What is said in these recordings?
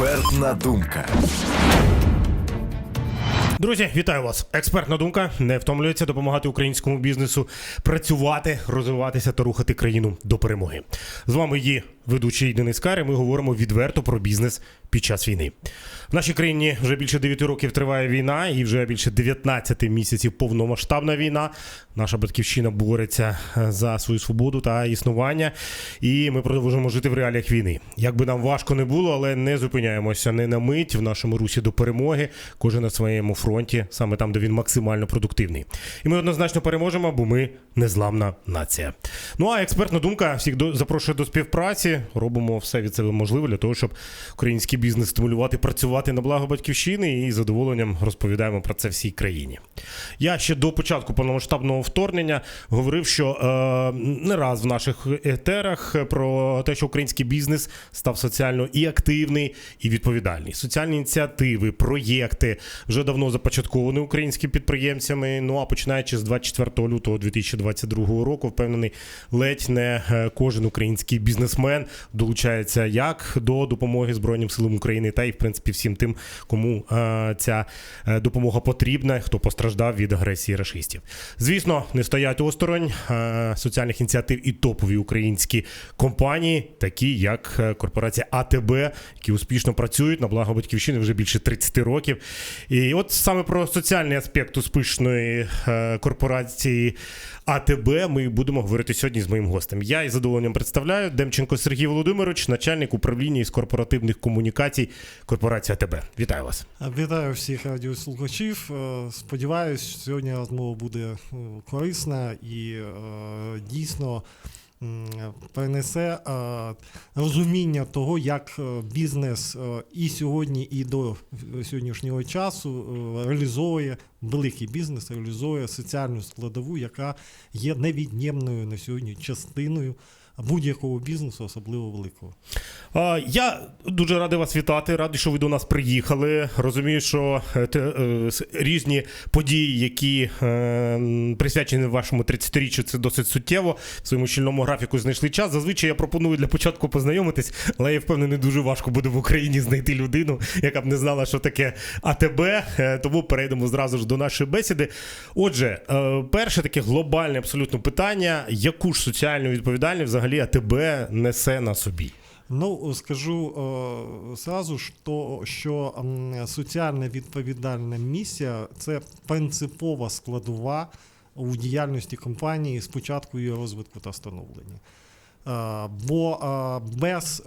Експертна думка. Друзі, вітаю вас! Експертна думка не втомлюється допомагати українському бізнесу працювати, розвиватися та рухати країну до перемоги. З вами є ведучий Денис Кари. Ми говоримо відверто про бізнес під час війни. В нашій країні вже більше 9 років триває війна, і вже більше 19 місяців повномасштабна війна. Наша батьківщина бореться е, за свою свободу та існування, і ми продовжуємо жити в реаліях війни. Як би нам важко не було, але не зупиняємося не на мить в нашому русі до перемоги. Кожен на своєму фронті, саме там, де він максимально продуктивний. І ми однозначно переможемо, бо ми незламна нація. Ну а експертна думка всіх запрошує до співпраці. Робимо все від себе можливе для того, щоб український бізнес стимулювати, працювати на благо батьківщини і з задоволенням розповідаємо про це всій країні. Я ще до початку повномасштабного вторгнення говорив, що е, не раз в наших етерах про те, що український бізнес став соціально і активний, і відповідальний. Соціальні ініціативи, проєкти вже давно започатковані українськими підприємцями. Ну а починаючи з 24 лютого 2022 року, впевнений, ледь не е, кожен український бізнесмен долучається як до допомоги Збройним силам України, та й в принципі всім тим, кому е, ця е, допомога потрібна, хто постраждав від агресії рашистів. Звісно, не стоять осторонь е, соціальних ініціатив і топові українські компанії, такі як корпорація АТБ, які успішно працюють на благо батьківщини вже більше 30 років. І от саме про соціальний аспект успішної е, корпорації тебе ми будемо говорити сьогодні з моїм гостем. Я із задоволенням представляю Демченко Сергій Володимирович, начальник управління із корпоративних комунікацій корпорація АТБ. Вітаю вас. Вітаю всіх радіослухачів. Е, Сподіваюсь, сьогодні розмова буде е, корисна і е, дійсно принесе розуміння того, як е, бізнес е, і сьогодні, і до сьогоднішнього часу е, реалізовує великий бізнес, реалізує соціальну складову, яка є невід'ємною на сьогодні частиною будь-якого бізнесу, особливо великого. Я дуже радий вас вітати. Радий, що ви до нас приїхали. Розумію, що е, е, різні події, які е, присвячені вашому 30-річчю, це досить суттєво. В своєму щільному графіку знайшли час. Зазвичай я пропоную для початку познайомитись, але я впевнений, дуже важко буде в Україні знайти людину, яка б не знала, що таке АТБ. Тому перейдемо зразу ж до нашої бесіди. Отже, перше таке глобальне абсолютно питання: яку ж соціальну відповідальність взагалі АТБ несе на собі? Ну, скажу е, сразу ж то, що соціальна відповідальна місія це принципова складова у діяльності компанії з початку її розвитку та становлення. Е, Бо е, без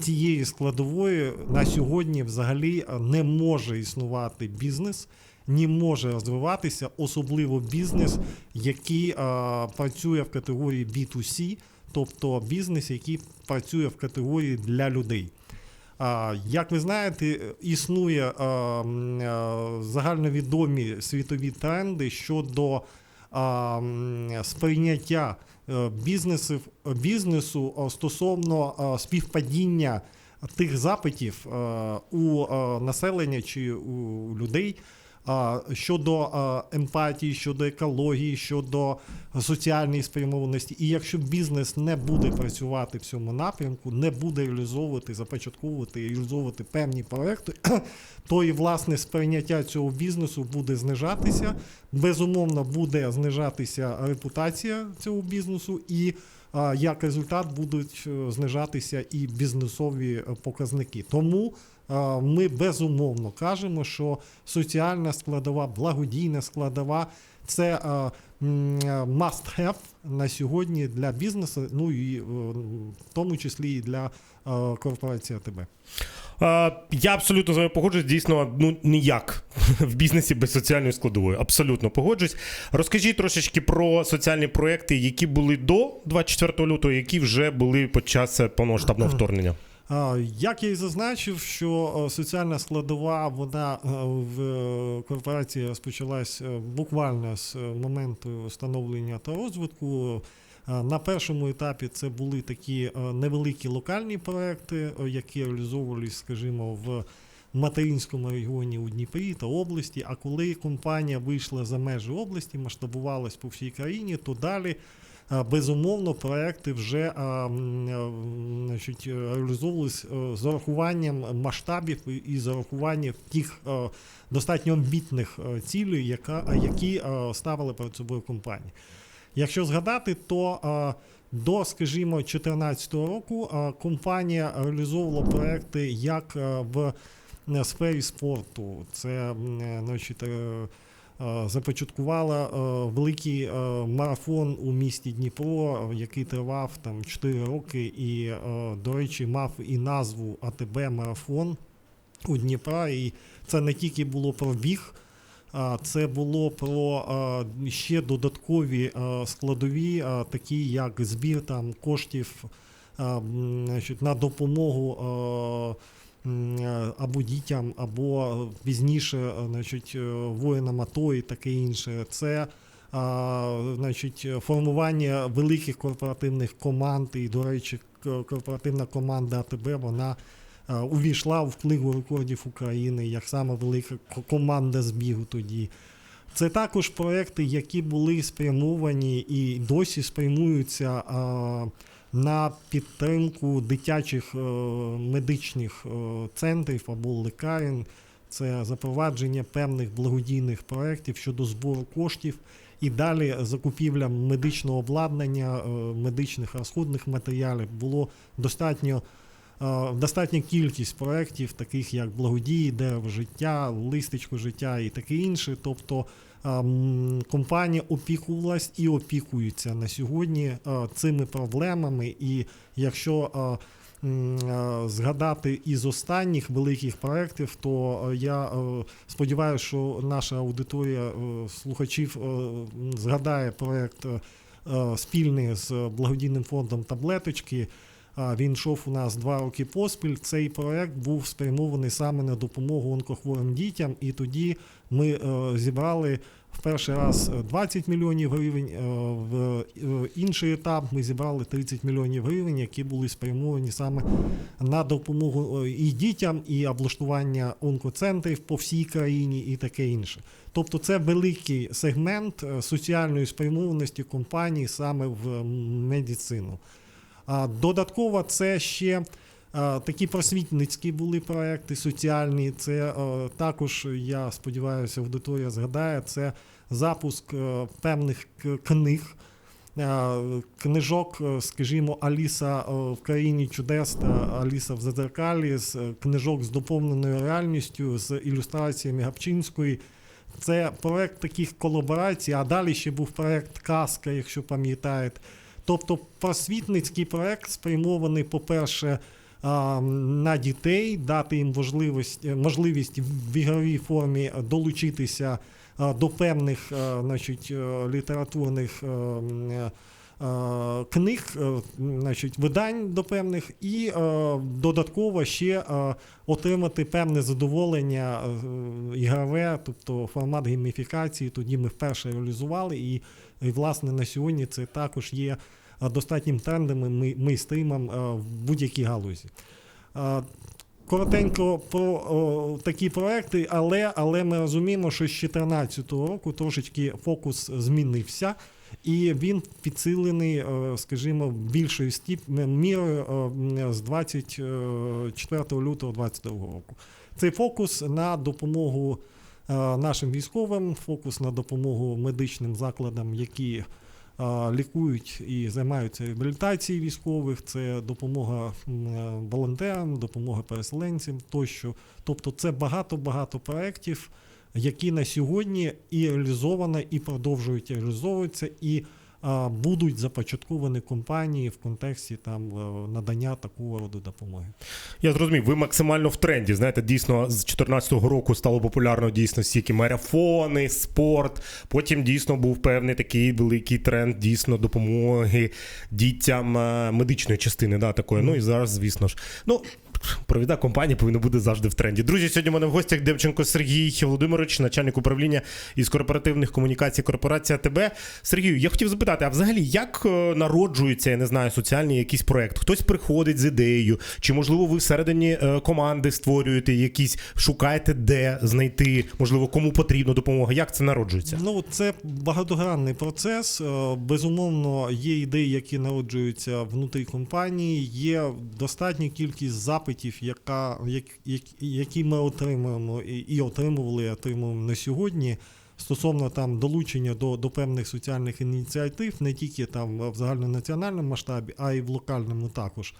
цієї складової на сьогодні взагалі не може існувати бізнес, не може розвиватися, особливо бізнес, який працює в категорії B2C, тобто бізнес, який працює в категорії для людей. Як ви знаєте, існує загальновідомі світові тренди щодо сприйняття е, бізнесів, бізнесу стосовно співпадіння тих запитів у населення чи у людей щодо емпатії, щодо екології, щодо соціальної спрямованості. І якщо бізнес не буде працювати в цьому напрямку, не буде реалізовувати, започатковувати і реалізовувати певні проекти, то і власне сприйняття цього бізнесу буде знижатися. Безумовно, буде знижатися репутація цього бізнесу і. Як результат будуть е, знижатися і бізнесові е, показники. Тому ми безумовно кажемо, що соціальна складова, благодійна складова це must have на сьогодні для бізнесу, ну і е, в тому числі і для е, корпорації АТБ. Я абсолютно з вами погоджуюсь. Дійсно, ну ніяк в бізнесі без соціальної складової. Абсолютно погоджуюсь. Розкажіть трошечки про соціальні проекти, які були до 24 лютого, які вже були під час повномасштабного вторгнення. Як я і зазначив, що е, соціальна складова вона е, в е, корпорації розпочалась буквально з моменту становлення та розвитку. На першому етапі це були такі невеликі локальні проекти, які реалізовувалися, скажімо, в материнському регіоні у Дніпрі та області. А коли компанія вийшла за межі області, масштабувалась по всій країні, то далі безумовно проекти вже значить, реалізовувались е, з урахуванням масштабів і- з урахуванням тих е, достатньо амбітних е, цілей, які ставили перед собою компанії. Якщо згадати, то до, скажімо, 2014 року компанія реалізовувала проекти як в сфері спорту. Це значить, започаткувала е, великий е, марафон у місті Дніпро, е, який тривав там 4 роки, і, е, до речі, мав і назву АТБ Марафон у Дніпра. І це не тільки було про біг. Це було про ще додаткові складові, такі як збір там коштів на допомогу або дітям, або пізніше значить, е, воїнам АТО і таке інше. Це значить, формування великих корпоративних команд. І, до речі, корпоративна команда АТБ вона е, увійшла в книгу рекордів України як саме велика команда з бігу тоді. Це також проекти, які були спрямовані і досі спрямуються на підтримку дитячих е, медичних е, центрів або лікарень. Це запровадження певних благодійних проєктів щодо збору коштів і далі закупівля медичного обладнання, е, медичних розходних матеріалів було достатньо достатня кількість проєктів, таких як благодії, дерево життя, листечко життя і таке інше. Тобто компанія опікувалась і опікується на сьогодні е, цими проблемами. І якщо е, е, згадати із останніх великих проєктів, то я сподіваюся, що наша аудиторія слухачів згадає проєкт спільний з благодійним фондом таблеточки. Він йшов у нас два роки поспіль. Цей проект був спрямований саме на допомогу онкохворим дітям, і тоді ми е, зібрали в перший раз е, 20 мільйонів гривень. е, В е, інший етап ми зібрали 30 мільйонів гривень, які були спрямовані саме на допомогу е, і дітям, і облаштування онкоцентрів по всій країні, і таке інше. Тобто, це великий сегмент е, соціальної спрямованості компанії саме в медицину. Додатково це ще такі просвітницькі були проекти соціальні. Це також, я сподіваюся, аудиторія згадає, це запуск певних книг. Книжок, скажімо, Аліса в країні чудес та Аліса в Зазеркалі, з книжок з доповненою реальністю, з ілюстраціями Гапчинської. Це проект таких колаборацій, а далі ще був проект Казка, якщо пам'ятаєте. Тобто просвітницький проект спрямований, по-перше, на дітей, дати їм можливість, можливість в ігровій формі долучитися до певних значить, е, літературних е, е, е, книг, е, значить, видань до певних, і е, додатково ще е, отримати певне задоволення е, ігрове, тобто формат гейміфікації. Тоді ми вперше реалізували, і, і власне на сьогодні це також є е, достатнім трендом мейнстримом е, в будь-якій галузі. Е, Коротенько про о, такі проекти, але, але ми розуміємо, що з 2014 року трошечки фокус змінився, і він підсилений, е, скажімо, більшою стіп мірою е, з 24 лютого 2022 року. Цей фокус на допомогу е, нашим військовим, фокус на допомогу медичним закладам, які е, лікують і займаються реабілітацією військових, це допомога е, волонтерам, допомога переселенцям тощо. Тобто це багато-багато проєктів, які на сьогодні і реалізовано, і продовжують реалізовуватися, і будуть започатковані компанії в контексті там е, надання такого роду допомоги. Я зрозумів, ви максимально в тренді. Знаєте, дійсно з 2014 року стало популярно дійсно стільки марафони, спорт. Потім дійсно був певний такий великий тренд дійсно допомоги дітям е, медичної частини, да, такої. Ну і зараз, звісно ж. Ну, провідна компанія повинна бути завжди в тренді. Друзі, сьогодні у мене в гостях Демченко Сергій Володимирович, начальник управління із корпоративних комунікацій корпорація ТБ. Сергію, я хотів запитати, а взагалі як е, народжується, я не знаю, соціальний якийсь проект? Хтось приходить з ідеєю, чи можливо ви всередині е, команди створюєте якісь, шукаєте, де знайти, можливо, кому потрібна допомога? Як це народжується? Ну, це багатогранний процес. Е, Безумовно, є ідеї, які народжуються внутрі компанії. Є достатня кількість запитів, яка, як, як, які ми отримуємо і, і отримували, і отримуємо на сьогодні. Стосовно там долучення до, до певних соціальних ініціатив, не тільки там в загальнонаціональному масштабі, а й в локальному також.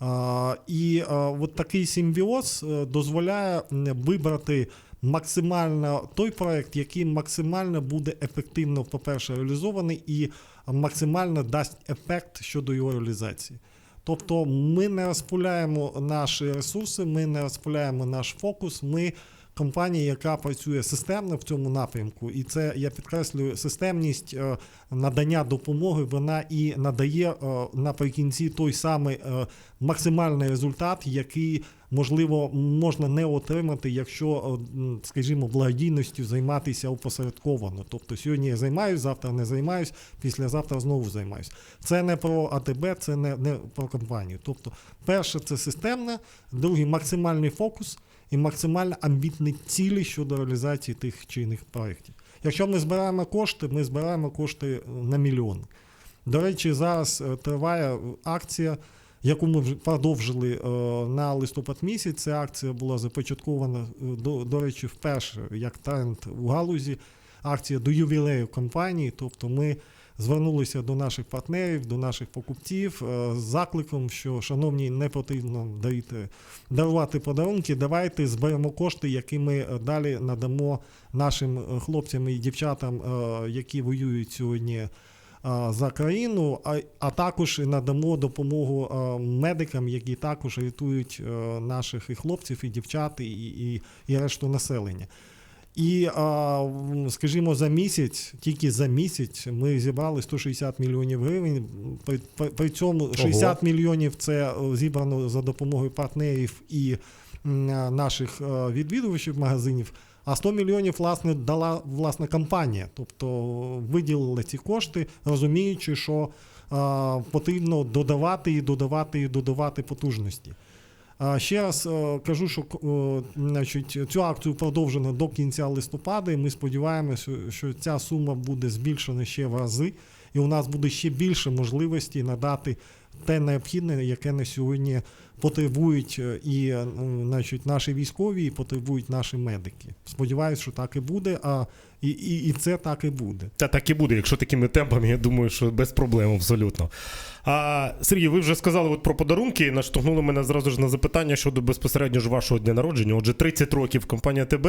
А, і а, от такий симбіоз е, дозволяє вибрати максимально той проект, який максимально буде ефективно, по-перше, реалізований і максимально дасть ефект щодо його реалізації. Тобто ми не розпуляємо наші ресурси, ми не розпуляємо наш фокус. Ми компанія, яка працює системно в цьому напрямку, і це я підкреслюю системність е, надання допомоги. Вона і надає е, наприкінці той самий е, максимальний результат, який можливо можна не отримати, якщо, скажімо, благодійністю займатися опосередковано. Тобто сьогодні я займаюся, завтра не займаюсь, післязавтра знову займаюсь. Це не про АТБ, це не, не про компанію. Тобто, перше, це системне, друге максимальний фокус і максимально амбітні цілі щодо реалізації тих чи інших проєктів. Якщо ми збираємо кошти, ми збираємо кошти е, на мільйон. До речі, зараз е, триває акція, яку ми вже продовжили е, на листопад місяць. Ця акція була започаткована, до, до речі, вперше як тренд у галузі. Акція до ювілею компанії. Тобто ми звернулися до наших партнерів, до наших покупців е, з закликом, що, шановні, не потрібно дарити, дарувати подарунки. Давайте зберемо кошти, які ми е, далі надамо нашим е, хлопцям і дівчатам, які воюють сьогодні. За країну, а, а також надамо допомогу медикам, які також рятують наших і хлопців, і дівчат, і, і, і решту населення. І, скажімо, за місяць, тільки за місяць, ми зібрали 160 мільйонів гривень. При, цьому 60 мільйонів це е, зібрано за допомогою партнерів і наших е, відвідувачів магазинів. А 100 мільйонів власне дала власна компанія, тобто виділила ці кошти, розуміючи, що потрібно додавати і додавати і додавати потужності. Ще раз е, кажу, що е, значить, цю акцію продовжено до кінця листопада, і ми сподіваємося, що ця сума буде збільшена ще в рази, і у нас буде ще більше можливості надати те необхідне, яке на сьогодні потребують е, і е, значить, наші військові, і потребують наші медики. Сподіваюся, що так і буде, а і, і, і це так і буде. Та так і буде, якщо такими темпами, я думаю, що без проблем абсолютно. А, Сергій, ви вже сказали от про подарунки, наштовхнули мене зразу ж на запитання щодо безпосередньо ж вашого дня народження. Отже, 30 років компанія ТБ.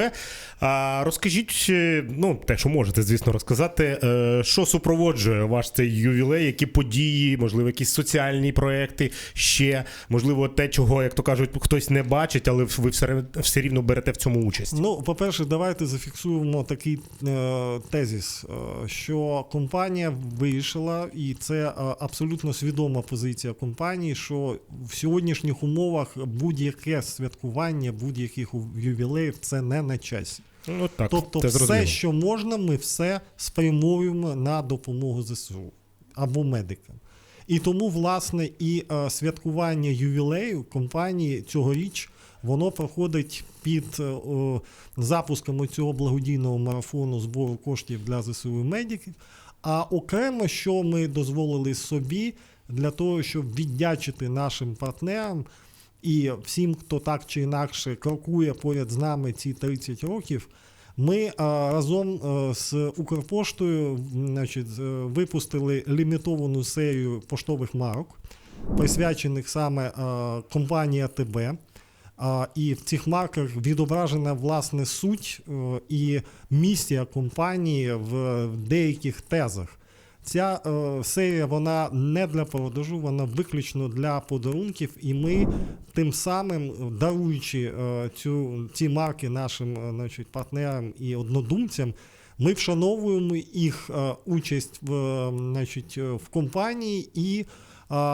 А, розкажіть, е, ну, те, що можете, звісно, розказати, що супроводжує ваш цей ювілей, які події, можливо, якісь соціальні проекти ще, можливо, те, чого, як то кажуть, хтось не бачить, але ви все, все рівно берете в цьому участь. Ну, по-перше, давайте зафіксуємо такий е, тезіс, е, що компанія вирішила, і це е, абсолютно свідома позиція компанії, що в сьогоднішніх умовах будь-яке святкування, будь-яких ювілеїв це не на часі. Ну так, Тобто, це все, зрозуміло. що можна, ми все спрямуємо на допомогу ЗСУ або медикам. І тому, власне, і е, святкування ювілею компанії цьогоріч воно проходить під е, запуском цього благодійного марафону збору коштів для ЗСУ медиків. А окремо, що ми дозволили собі для того, щоб віддячити нашим партнерам і всім, хто так чи інакше крокує поряд з нами ці 30 років. Ми а, разом а, з Укрпоштою значить, е, випустили лімітовану серію поштових марок, присвячених саме компанії АТБ. І в цих марках відображена власне суть е, і місія компанії в деяких тезах. Ця е, серія вона не для продажу, вона виключно для подарунків, і ми тим самим, даруючи е, цю, ці марки нашим е, значить, партнерам і однодумцям, ми вшановуємо їх е, участь в, е, значить, е, в компанії і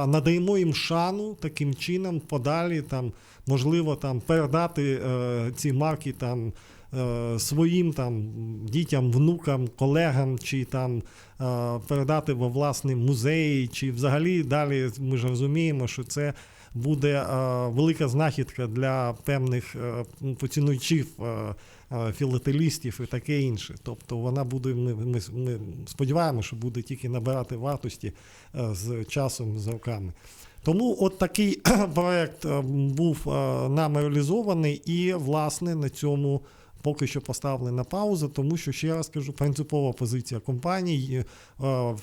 надаємо їм шану таким чином, подалі там, можливо, там передати е, ці марки там. Е, Своїм там дітям, внукам, колегам, чи там е, передати во власні музеї, чи взагалі далі ми ж розуміємо, що це буде е, велика знахідка для певних е, поцінуючів е, е, філателістів і таке інше. Тобто вона буде, ми, ми, ми сподіваємося, що буде тільки набирати вартості е, з часом, з роками. Тому от такий проект був е, нами реалізований, і власне на цьому поки що поставили на паузу, тому що ще раз кажу, принципова позиція компанії е,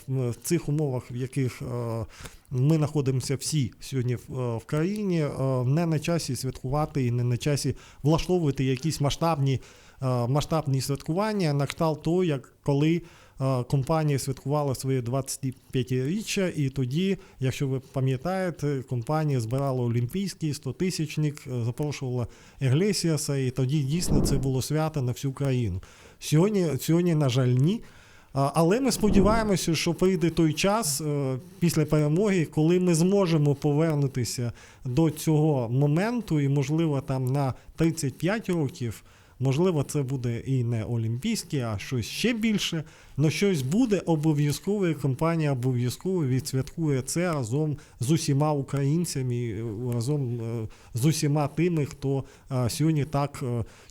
в цих умовах, в яких е, ми знаходимося всі сьогодні в, е, країні, не на часі святкувати і не на часі влаштовувати якісь масштабні, масштабні святкування на кшталт того, як коли е, компанія святкувала своє 25-річчя, і тоді, якщо ви пам'ятаєте, компанія збирала олімпійський 100-тисячник, е, запрошувала Еглесіаса, і тоді дійсно це було свято на всю країну. Сьогодні, сьогодні на жаль, ні. Але ми сподіваємося, що прийде той час е, після перемоги, коли ми зможемо повернутися до цього моменту, і, можливо, там на 35 років, можливо, це буде і не олімпійське, а щось ще більше. Але щось буде обов'язково, і компанія обов'язково відсвяткує це разом з усіма українцями, е, разом е, з усіма тими, хто е, сьогодні так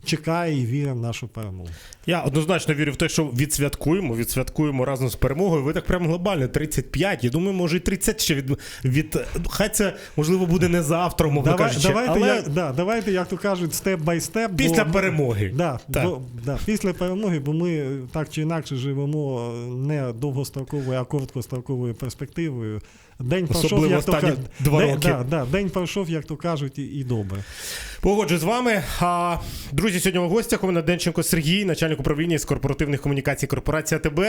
чекає і вірить в нашу перемогу. Я однозначно вірю в те, що відсвяткуємо, відсвяткуємо разом з перемогою. Ви так прямо глобально 35. Я думаю, може і 30 ще від. від хай це можливо буде не завтра, мовно Давай, кажучи, давайте, але як, да, давайте, як то кажуть, степ бай степ. після бо- перемоги. Да, Так. бо, да, після перемоги, бо ми так чи інакше живемо не довгостроковою, а короткостроковою перспективою. День пройшов, як то кажуть, два день, роки. Да, да, день пройшов, як то кажуть, і, і добре. Погоджу з вами. А, друзі, сьогодні в гостях у мене Денченко Сергій, начальник управління з корпоративних комунікацій корпорація АТБ.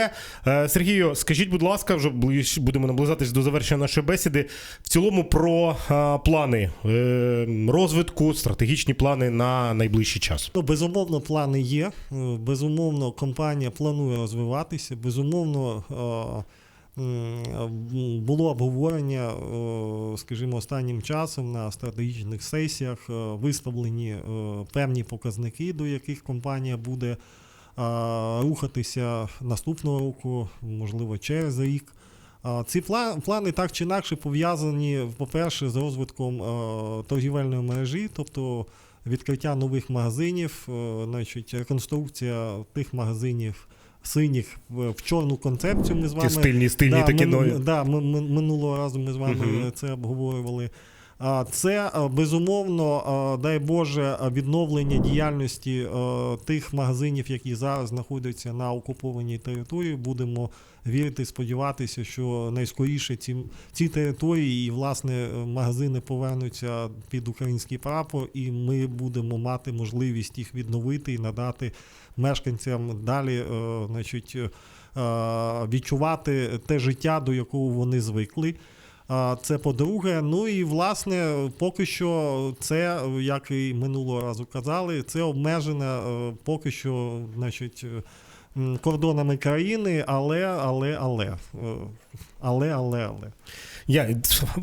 Е, Сергію, скажіть, будь ласка, вже будемо наближатись до завершення нашої бесіди. В цілому про а, плани е, розвитку, стратегічні плани на найближчий час. Ну, безумовно, плани є. Е, Безумовно, компанія планує розвиватися. Безумовно, е, було обговорення, е, скажімо, останнім часом на стратегічних сесіях е, виставлені е, певні показники, до яких компанія буде е, рухатися наступного року, можливо, через рік. Ці плани так чи інакше пов'язані, по-перше, з розвитком е, торгівельної мережі, тобто відкриття нових магазинів, е, значить, реконструкція тих магазинів синіх в, чорну концепцію. Ми з Ті вами стильні, стильні да, такі ми, нові. да, ми, ми, минулого разу ми з вами е, це обговорювали. Це е, безумовно, е, дай Боже, відновлення діяльності е, тих магазинів, які зараз знаходяться на окупованій території. Будемо вірити, сподіватися, що найскоріше ці, ці території і власне магазини повернуться під український прапор, і ми будемо мати можливість їх відновити і надати мешканцям далі, значить, відчувати те життя, до якого вони звикли. Це по-друге. Ну і власне, поки що це, як і минулого разу казали, це обмежено е, поки що, значить, кордонами країни, але, але, але. е, Але, але, але. Я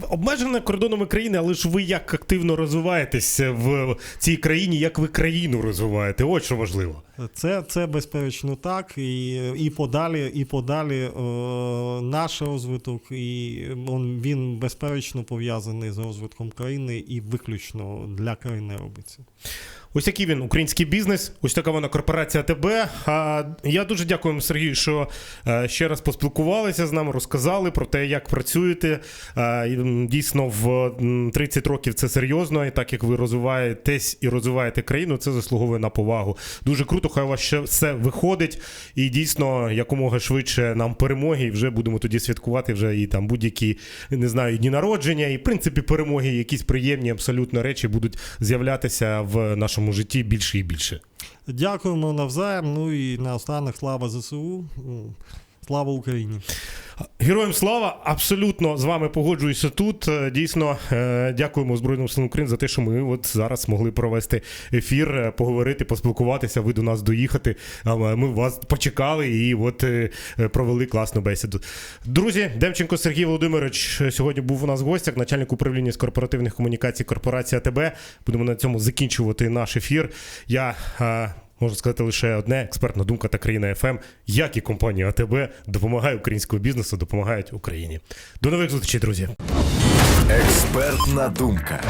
обмежена кордонами країни, але ж ви як активно розвиваєтесь в цій країні, як ви країну розвиваєте? От що важливо. Це, це безперечно так. І, і подалі, і подалі е, наш розвиток, і он, він безперечно пов'язаний з розвитком країни і виключно для країни робиться. Ось який він український бізнес, ось така вона корпорація ТБ. А я дуже дякую Сергію, що е, ще раз поспілкувалися з нами, розказали про те, як працюєте. Е, Дійсно, в м, 30 років це серйозно, і так як ви розвиваєтесь і розвиваєте країну, це заслуговує на повагу. Дуже круто, хай у вас ще все виходить. І дійсно, якомога швидше нам перемоги, і вже будемо тоді святкувати вже і там будь-які не знаю, дні народження, і в принципі перемоги, якісь приємні абсолютно речі будуть з'являтися в нашому житті більше і більше. Дякуємо навзаєм. Ну і наостанок слава ЗСУ. Слава Україні! Героям слава! Абсолютно з вами погоджуюся тут. Е, Дійсно, е, дякуємо Збройним силам України за те, що ми от зараз могли провести ефір, е, поговорити, поспілкуватися. Ви до нас доїхати. Ми вас почекали і от провели класну бесіду. Друзі, Демченко Сергій Володимирович сьогодні був у нас в гостях, начальник управління з корпоративних комунікацій корпорація ТБ. Будемо на цьому закінчувати наш ефір. Я Можу сказати лише одне: експертна думка та країна ФМ, як і компанія АТБ допомагає українському бізнесу, допомагають Україні. До нових зустрічей, друзі. Експертна думка.